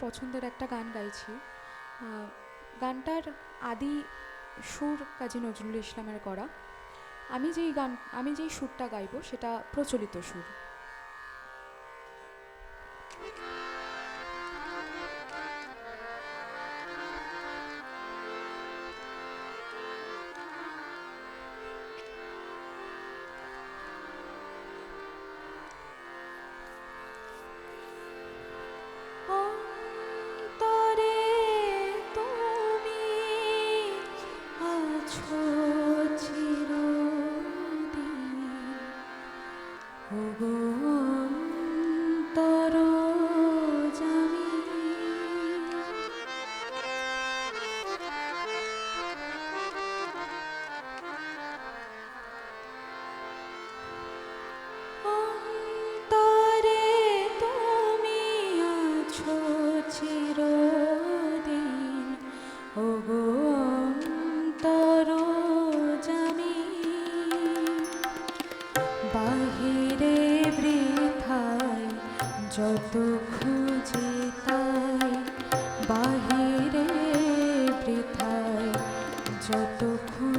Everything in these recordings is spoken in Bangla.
পছন্দের একটা গান গাইছি। গানটার আদি সুর কাজী নজরুল ইসলামের করা। আমি যেই গান, আমি যেই সুরটা গাইব সেটা প্রচলিত সুর।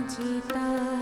记得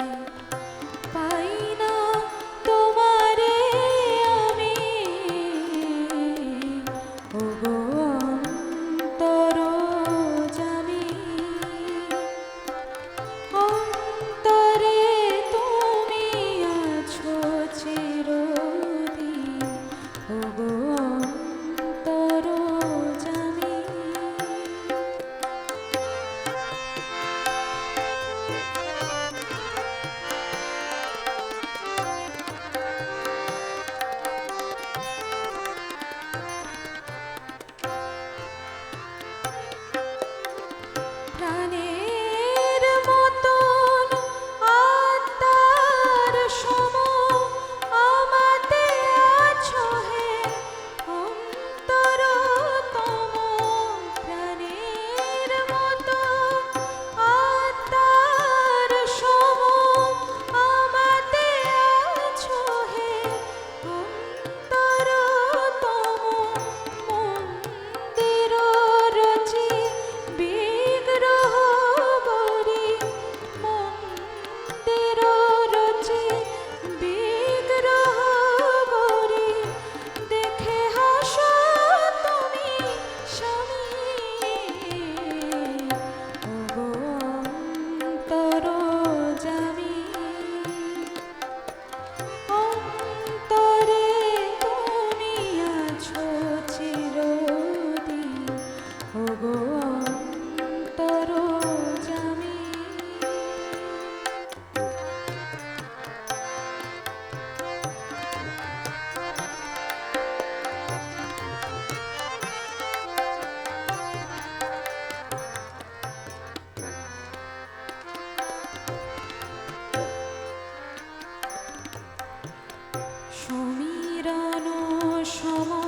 说吗？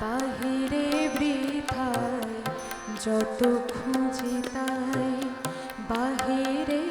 বাহিরে বৃথায় যত খুঁজি তাই বাহিরে